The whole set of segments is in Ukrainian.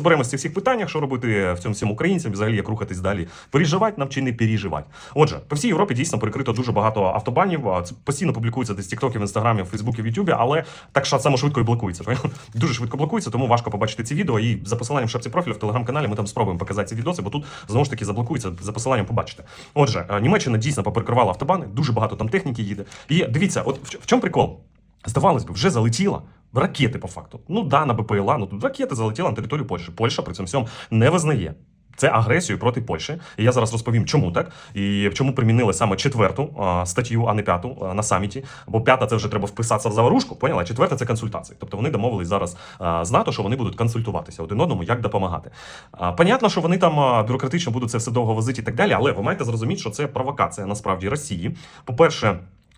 розберемося в цих всіх питаннях, що робити в цьому всім українцям, взагалі як рухатись далі. Переживати нам чи не переживати. Отже, по всій Європі дійсно перекрито дуже багато автобанів. Постійно публікується десь в Тіктокі, в інстаграмі, в Фейсбуці, в Ютубі, але так ша- само швидко і блокується. Дуже швидко блокується, тому важко побачити ці відео. І за посиланням шапці профілю в телеграм-каналі ми там спробуємо показати ці відоси, бо тут знову ж таки заблокується за посиланням. Побачите. Отже, е, Німеччина дійсно поперекривала автобани, дуже багато там техніки їде. І дивіться, от в чому прикол? Здавалось би, вже залетіла. Ракети по факту. Ну да, на БПЛА, ну тут ракети залетіли на територію Польщі. Польща при цьому всьому не визнає. Це агресію проти Польщі. І я зараз розповім, чому так і чому примінили саме четверту а, статтю, а не п'яту а, на саміті. Бо п'ята це вже треба вписатися в заварушку, поняла? Четверта це консультації. Тобто вони домовились зараз з НАТО, що вони будуть консультуватися один одному, як допомагати. А, понятно, що вони там бюрократично будуть це все довго возити і так далі, але ви маєте зрозуміти, що це провокація насправді Росії. По-перше.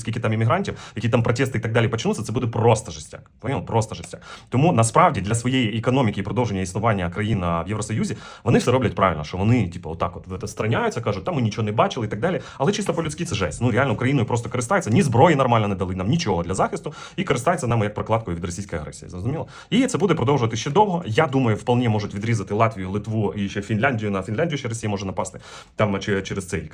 скільки там іммігрантів, які там протести і так далі почнуться, це буде просто жестяк. Понял? Просто жестяк. Тому насправді для своєї економіки і продовження існування країн в Євросоюзі вони все роблять правильно, що вони, типу, отак от страняються, кажуть, там ми нічого не бачили і так далі. Але чисто по-людськи це жесть. Ну реально Україною просто користаються, ні зброї нормально не дали, нам нічого для захисту, і користаються нами як прокладкою від російської агресії. Зрозуміло? І це буде продовжувати ще довго. Я думаю, вполне можуть відрізати Латвію, Литву і ще Фінляндію. На Фінляндію ще Росія може напасти. Там чи- через цей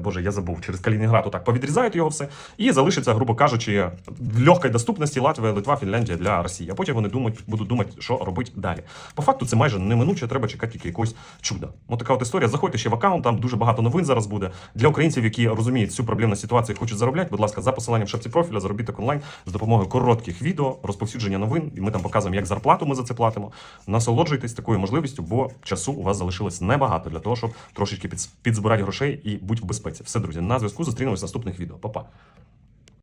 боже, я забув, через Калінінград отак повідрізають його все. І залишиться, грубо кажучи, в легкій доступності Латвія, Литва, Фінляндія для Росії. А потім вони думають, будуть думати, що робити далі. По факту це майже неминуче, треба чекати тільки якогось чуда. Ось така от історія. Заходьте ще в аккаунт, там дуже багато новин зараз буде. Для українців, які розуміють цю проблемну ситуацію, і хочуть заробляти. Будь ласка, за посиланням шапці профіля, заробіток онлайн з допомогою коротких відео, розповсюдження новин. І ми там показуємо, як зарплату ми за це платимо. Насолоджуйтесь такою можливістю, бо часу у вас залишилось небагато для того, щоб трошечки підзбирати грошей і бути в безпеці. Все, друзі, на зв'язку зустрінемось в наступних відео. Па-па.